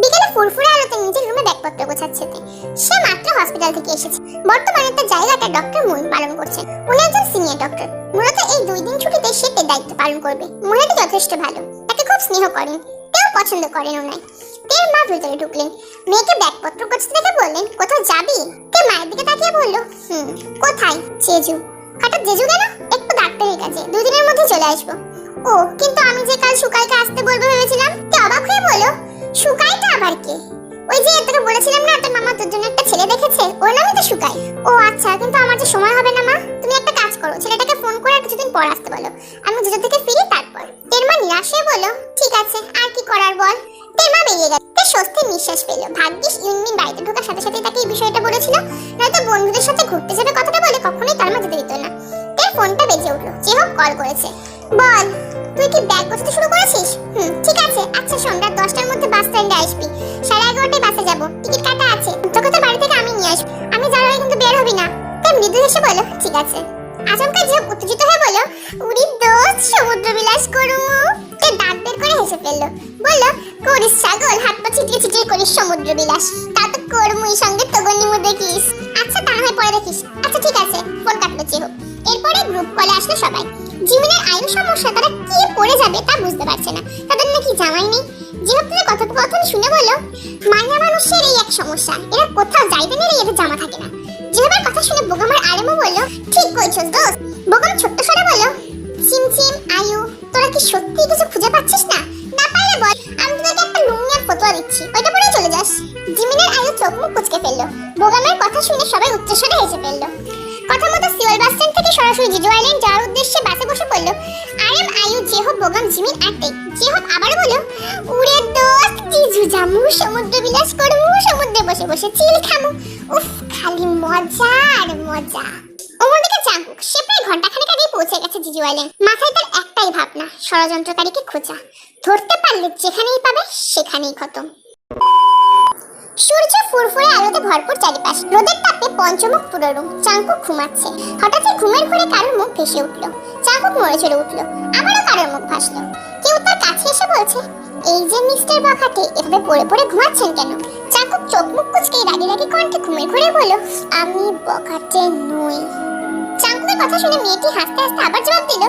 বিকেলে ফুরফুরে আলোতে নিজের রুমে ব্যাগপত্র গোছাচ্ছে। সে মাত্র হসপিটাল থেকে এসেছে। বর্তমানে তার জায়গাটা ডক্টর মুন পালন করছেন। উনি একজন সিনিয়র ডক্টর মূলত এই দুই দিন ছুটিতে সে তে দায়িত্ব পালন করবে। মহিলাটি যথেষ্ট ভালো। তাকে খুব স্নেহ করেন। তেও পছন্দ করেন ওনায়। তের মা ভিতরে ঢুকলেন। মেয়েকে ব্যাগপত্র গোছাতে দেখে বললেন, কোথাও যাবি? তে মায়ের দিকে তাকিয়ে বলল, হুম, কোথায়? জেজু। হঠাৎ জেজু গেল একটু ডাক্তারের কাছে। দুই দিনের মধ্যে চলে আসব। ও, কিন্তু আমি যে কাল সুকাইকে আসতে বলব ভেবেছিলাম, তে অবাক হয়ে বলল সুকাইটা আবার কে? ওই যে তোকে বলেছিলাম না, তোর মামা তোর জন্য একটা ছেলে দেখেছে? ওর নামই তো সুকাই ও আচ্ছা কিন্তু আমার যে সময় হবে না, মা? তুমি একটা কাজ করো, ছেলেটাকে ফোন করে আর কিছুদিন পর আসতে বলো। আমি জুজো থেকে ফিরি তারপর। তের মা নিরাশ বলল, ঠিক আছে, আর কি করার বল? তের মা বেরিয়ে গেল। তে স্বস্তির নিঃশ্বাস পেল। ভাগ্যিস ইউনমিন বাড়িতে ঢোকার সাথে সাথে তাকে এই বিষয়টা বলেছিল। নয়তো বন্ধুদের সাথে ঘুরতে যাবে কথাটা বলে কখনোই তার মা যেতে দিত না। তের ফোনটা বেজে উঠল। যে হোক কল করেছে। বল, তুই কি ব্যাগ গোছাতে শুরু করেছিস? আচ্ছা শোন রাত দশটার মধ্যে বাস স্ট্যান্ডে আসবি। সাড়ে এগারোটায় বাসে যাব। টিকিট কাটা আছে। তোকে তো বাড়ি থেকে আমি নিয়ে আসব। আমি যাওয়ার কিন্তু বের হবি না। তাই মৃদু হেসে বলো, ঠিক আছে। আচমকা যে উত্তেজিত হয়ে বলো উড়ি দোস্ত সমুদ্র বিলাস করু। তে দাঁত বের করে হেসে ফেলল। বলল, করিস ছাগল, হাত পা ছিটিয়ে ছিটিয়ে করিস সমুদ্র বিলাস। তা তো করমুই সঙ্গে তগন্নিমু দেখিস। আচ্ছা তা হয় পরে দেখিস। আচ্ছা ঠিক আছে। ফোন কাটলো চেহো এরপরে গ্রুপ কলে আসলো সবাই। জিমিনের আয়ু সমস্যা, তারা কি পড়ে যাবে তা বুঝতে পারছে না। তাদের নাকি জামাই নেই। জিহাবদের কথোপকথন শুনে বলল মায়া মানুষের এই এক সমস্যা, এরা কোথাও যাইতে নিলে এদের জামা থাকে না। জিহাবের কথা শুনে বোগামার আলেমও বলল, ঠিক কইছস দোস্ত। বোগাম ছোট্ট স্বরে বলল চিমচিম আয়ু, তোরা কি সত্যি কিছু খুঁজে পাচ্ছিস না? না পারলে বল, আমি তোকে একটা লুঙ্গি আর ফতোয়া দিচ্ছি, ওইটা পরেই চলে যাস। জিমিনের আয়ু চোখ মুখ কুচকে ফেলল। বোগামের কথা শুনে সবাই উচ্চস্বরে হেসে ফেলল। কথা মতো সিওল বাস স্ট্যান্ড থেকে সরাসরি জিজু আইল্যান্ড যাওয়ার উদ্দেশ্যে পড়ল আর এম আয়ু জেহব বোগাম জিমিন আর টেক জেহব আবারও বলল উড়ে দোস্ত জিজু জামু সমুদ্র বিলাস করমু, সমুদ্রে বসে বসে চিল খামু। উফ, খালি মজা আর মজা। অন্যদিকে জাঙ্কুক, সে প্রায় ঘন্টাখানেক আগেই পৌঁছে গেছে জিজু আইল্যান্ড। মাথায় তার একটাই ভাবনা, ষড়যন্ত্রকারীকে খোঁজা ধরতে পারলে যেখানেই পাবে, সেখানেই খতম। সূর্য ফুরফুরে আলোতে ভরপুর চারিপাশ, রোদের তাপে পঞ্চমুখ পুরো রুম। চাঙ্কুক ঘুমাচ্ছে। হঠাৎই ঘুমের ঘরে কারোর মুখ ভেসে উঠল। চাঙ্কুক নড়ে চড়ে উঠল। আবারও কারোর মুখ ভাসলো। কেউ তার কাছে এসে বলছে, এই যে মিস্টার বখাটে, এভাবে পড়ে পড়ে ঘুমাচ্ছেন কেন? চাঙ্কুক চোখ মুখ কুচকে রাগে রাগে কণ্ঠে ঘুমের ঘরে বলল, আমি বখাটে নই। চাঙ্কুকের কথা শুনে মেয়েটি হাসতে হাসতে আবার জবাব দিল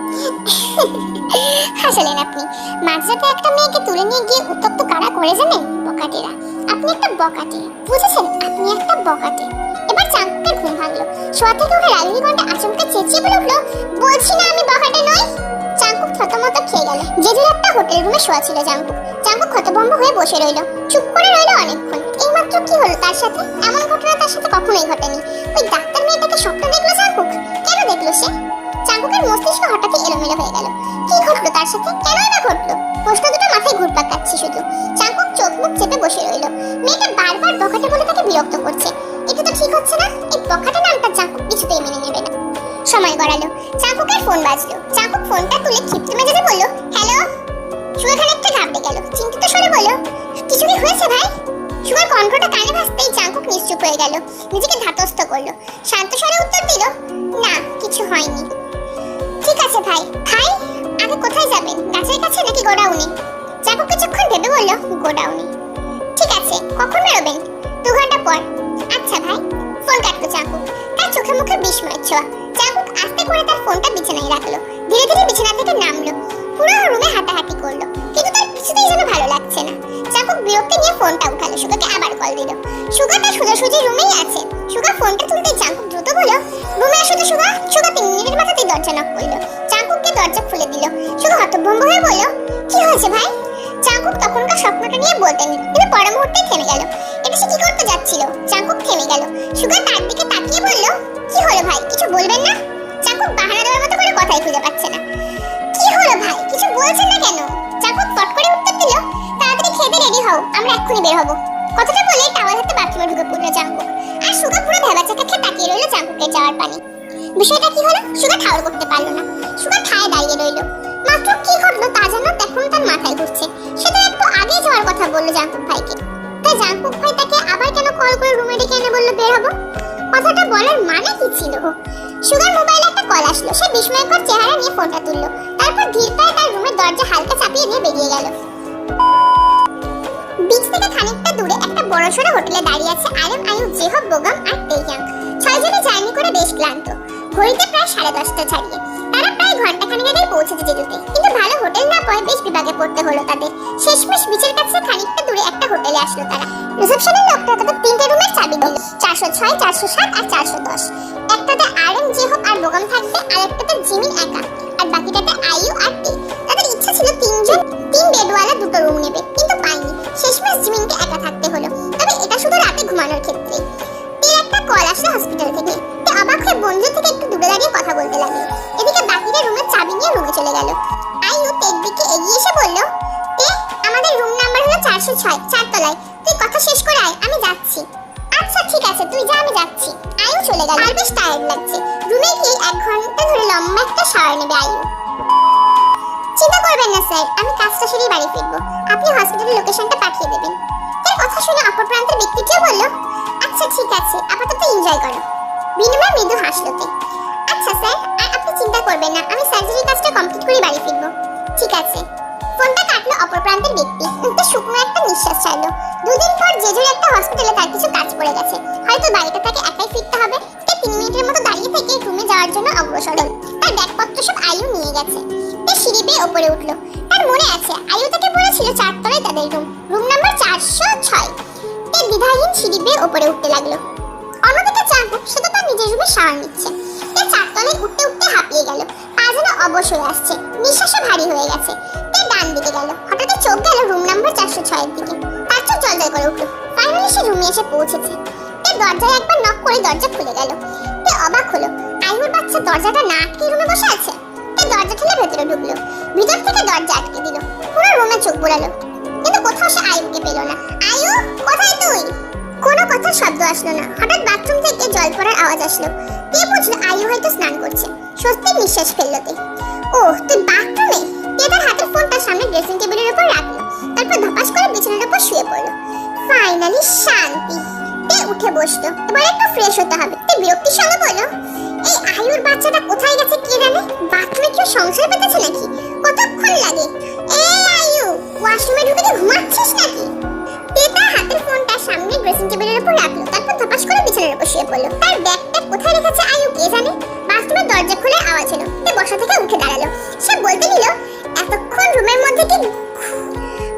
আপনি। মাঝরাতে একটা মেয়েকে তুলে নিয়ে গিয়ে উত্তপ্ত কারা করে জানেন? বকাটেরা আপনি একটা বকাটে বুঝেছেন? আপনি একটা বকাটে এবার ঘুম ভাঙলো। শোয়া থেকে উঠে রাগিনী কণ্ঠে আচমকা চেঁচিয়ে বলে উঠল হোটেল রুমে শোয়া ছিল চাঙ্কুক চাঙ্কুক হতভম্ব হয়ে বসে রইল। চুপ করে রইল অনেকক্ষণ। এইমাত্র কি হলো তার সাথে? এমন ঘটনা তার সাথে কখনোই ঘটেনি। ওই ডাক্তার মেয়েটাকে স্বপ্ন দেখল চাঙ্কুক কেন দেখল সে? চাঙ্কুকের মস্তিষ্ক হঠাৎই এলোমেলো হয়ে গেল। কি ঘটলো তার সাথে? কেনই না ঘটলো? প্রশ্ন দুটো মাথায় ঘুরপাক কাটছে শুধু। চাঙ্কুক চোখ মুখ চেপে বসে রইল। মেয়েটা বারবার বকাটে বলে তাকে বিরক্ত করছে। এটা তো ঠিক হচ্ছে না। এই বকাটে নামটা চাঙ্কুক কিছুতেই মেনে নেবে না। সময় গড়ালো। চাঙ্কুকের ফোন বাজলো। চাঙ্কুক ফোনটা তুলে ক্ষিপ্ত মেজাজে বলল, হ্যালো ভাসতেই চাঙ্কুক নিশ্চুপ হয়ে গেল। নিজেকে ধাতস্থ করল। শান্ত স্বরে উত্তর দিল, না, কিছু হয়নি। ঠিক আছে ভাই। ভাই, আগে কোথায় যাবেন? গাছের কাছে নাকি গোডাউনে? চাকু কিছুক্ষণ ভেবে বলল, গোডাউনে। ঠিক আছে, কখন বেরোবেন? দু ঘণ্টা পর। আচ্ছা ভাই, ফোন কাটলো চাকু তার চোখে মুখে বিস্ময়ের ছোঁয়া। চাকুক আস্তে করে তার ফোনটা বিছানায় রাখল। ধীরে ধীরে বিছানা থেকে নামলো। পুরো রুমে হাঁটাহাঁটি করল। কিন্তু তার কিছুতেই যেন ভালো লাগছে না। বিরক্তি নিয়ে ফোনটা উঠালো। সুগাকে আবার কল দিল। সুগা তার সোজাসুজি রুমেই আছে। সুগা ফোনটা তুলতে চাঙ্কুক দ্রুত বলল রুমে আসো তো সুগা। সুগা তিন মিনিটের মাথাতেই দরজা নক করল। চাঙ্কুককে দরজা খুলে দিল। সুগা হতভম্ব হয়ে বলল, কি হয়েছে ভাই? চাঙ্কুক তখনকার স্বপ্নটা নিয়ে বলতেন কিন্তু পর মুহূর্তে থেমে গেল। এটা সে কি করতে যাচ্ছিল? চাঙ্কুক থেমে গেল। সুগা তার দিকে এক্ষুনি বের হব। কথাটা বলে টাওয়াল হাতে বাথরুমে ঢুকে পড়ল। চাঙ্কুক আর সুগা পুরো ভেবা চাকা খেয়ে তাকিয়ে রইল চাঙ্কুকের যাওয়ার পানি। বিষয়টা কি হলো? সুগা ঠাউর করতে পারল না। সুগা ঠায় দাঁড়িয়ে রইল। মাত্র কি ঘটলো তা যেন তখন তার মাথায় ঘুরছে। সে তো একটু আগেই যাওয়ার কথা বলল জাঙ্কুক ভাইকে। তাই জাঙ্কুক ভাই তাকে আবার কেন কল করে রুমে ডেকে এনে বলল, বের হব? কথাটা বলার মানে কি ছিল? সুগার মোবাইলে একটা কল আসলো। সে বিস্ময়কর চেহারা নিয়ে ফোনটা তুললো। তারপর ধীর পায়ে তার রুমের দরজা হালকা চাপিয়ে দিয়ে বেরিয়ে গেল। বিচ থেকে বড়সড় হোটেলে দাঁড়িয়ে আছে আয়ন আয়ু জেহব, বোগাম আর তেইয়াং। ছয়জনে জার্নি করে বেশ ক্লান্ত। ঘড়িতে প্রায় সাড়ে দশটা ছাড়িয়ে। তারা প্রায় ঘণ্টা খানিক আগেই পৌঁছেছে যেতে কিন্তু ভালো হোটেল না পায় বেশ বিভাগে পড়তে হলো তাদের। শেষমেশ বিচের কাছে খানিকটা দূরে একটা হোটেলে আসলো তারা। রিসেপশনের লোকটা তাদের তিনটে রুমের চাবি দিল। চারশো ছয়, চারশো সাত আর চারশো দশ। একটাতে আরএম জেহব আর বোগাম থাকবে আর একটাতে জিমিন একা। ছয় চারতলায় তুই কথা শেষ করে আয়, আমি যাচ্ছি। আচ্ছা ঠিক আছে, তুই যা, আমি যাচ্ছি। আয়ু চলে গেল। আর বেশ টায়ার্ড লাগছে। রুমে গিয়ে এক ঘণ্টা ধরে লম্বা একটা শাওয়ার নেবে আয়ু। চিন্তা করবেন না, স্যার, আমি কাজটা সেরেই বাড়ি ফিরবো। আপনি হসপিটালের লোকেশনটা পাঠিয়ে দেবেন। এর কথা শুনে অপর প্রান্তের ব্যক্তিটিও বলল আচ্ছা ঠিক আছে, আপাতত এনজয় করো। বিনিময় মৃদু হাসলোতে আচ্ছা স্যার, আর আপনি চিন্তা করবেন না, আমি সার্জারি কাজটা কমপ্লিট করে বাড়ি ফিরবো। ঠিক আছে। ফোনটা কাটলো অপর প্রান্তের ব্যক্তি। দুদিন পর জেজুর একটা হসপিটালে তার কিছু কাজ পড়ে গেছে। হয়তো বাড়িটা তাকে একাই ফিরতে হবে। সে তিন মিনিটের মতো দাঁড়িয়ে থেকে রুমে যাওয়ার জন্য অগ্রসর হল তার ব্যাগপত্র সব আয়ু নিয়ে গেছে। সে সিঁড়ি বেয়ে ওপরে উঠল। তার মনে আছে, আয়ু তাকে বলেছিল চারতলায় তাদের রুম রুম নাম্বার চারশো ছয়। সে দ্বিধাহীন সিঁড়ি বেয়ে ওপরে উঠতে লাগল। অন্যদিকে সে তো তার নিজের রুমে শাওয়ার নিচ্ছে। সে চারতলায় উঠতে উঠতে হাঁপিয়ে গেল। পা যেন অবশ হয়ে আসছে। নিঃশ্বাসে ভারী হয়ে গেছে। সে ডান দিকে গেল। হঠাৎ চোখ গেল রুম নাম্বার চারশো ছয়ের দিকে। তার করে উঠল। ফাইনালি সে রুমে এসে পৌঁছেছে। সে দরজায় একবার নক করে দরজা খুলে গেল। সে অবাক হলো আইহুর বাচ্চা দরজাটা না আটকে রুমে বসে আছে? সে দরজা ঠেলে ভেতরে ঢুকলো। ভিতর থেকে দরজা আটকে দিল। পুরো রুমে চোখ বোলালো। কিন্তু কোথাও সে আয়ুকে পেল না। আয়ু কোথায় তুই? কোনো কথার শব্দ আসলো না। হঠাৎ বাথরুম থেকে জল পড়ার আওয়াজ আসলো। কে বুঝলো আয়ু হয়তো স্নান করছে। স্বস্তির নিঃশ্বাস ফেলল তে। ও তুই বাথরুমে তে তার হাতের ফোনটা সামনে ড্রেসিং টেবিলের উপর রাখল। তারপর ধপাস করে বিছানার উপর শুয়ে পড়ল। ফাইনালি শান্তি। তে উঠে বসল। এবার একটু ফ্রেশ হতে হবে। তে বিরক্তির সঙ্গে বলল এই আয়ুর বাচ্চাটা কোথায় গেছে কে জানে? বাথরুমে কেউ সংসার পেতেছে নাকি? কতক্ষণ লাগে? এই আয়ু ওয়াশরুমে ঢুকে তুই ঘুমাচ্ছিস নাকি? তে তার হাতের ফোনটা সামনে ড্রেসিং টেবিলের উপর রাখল। তারপর ধপাস করে বিছানার উপর শুয়ে পড়ল। তার ব্যাগটা কোথায় রেখেছে আয়ু কে জানে? বাথরুমের দরজা খুলে আওয়াজ হলো তে বসা থেকে উঠে দাঁড়াল। সে বলতে নিল এতক্ষণ রুমের মধ্যে কি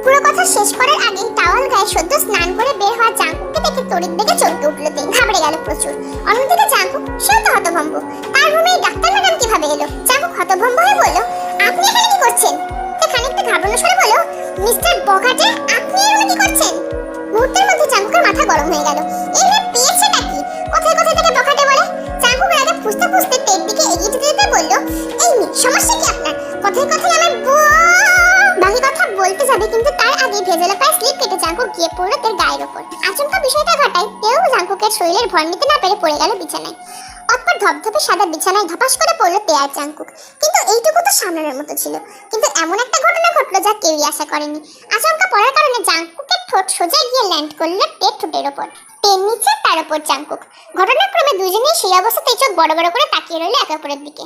পুরো কথা শেষ করার আগেই টাওয়াল গায়ে সদ্য স্নান করে বের হওয়া জাঙ্কুককে দেখে তড়িৎ বেগে চমকে উঠল তে। ঘাবড়ে গেল প্রচুর। অন্যদিকে জাঙ্কুক সেও তো হতভম্ব। তার রুমে ডাক্তার ম্যাডাম কীভাবে এলো? জাঙ্কুক হতভম্ব হয়ে গিয়ে পড়ল তের গায়ের ওপর। আচমকা বিষয়টা ঘটায়, তেও জাঙ্কুকের শরীরের ভর নিতে না পেরে পড়ে গেল বিছানায়। অতপর ধপধপে সাদা বিছানায় ধপাস করে পড়ল তেয়ার চাঙ্কুক কিন্তু এইটুকু তো সামলানোর মতো ছিল। কিন্তু এমন একটা ঘটনা ঘটলো যা কেউই আশা করেনি। আচমকা পড়ার কারণে জাঙ্কুকের ঠোঁট সোজা গিয়ে ল্যান্ড করল টের ঠোঁটের ওপর। টের নিচে, তার ওপর চাঙ্কুক ঘটনাক্রমে দুজনেই সেই অবস্থাতেই চোখ বড় বড় করে তাকিয়ে রইল একে অপরের দিকে।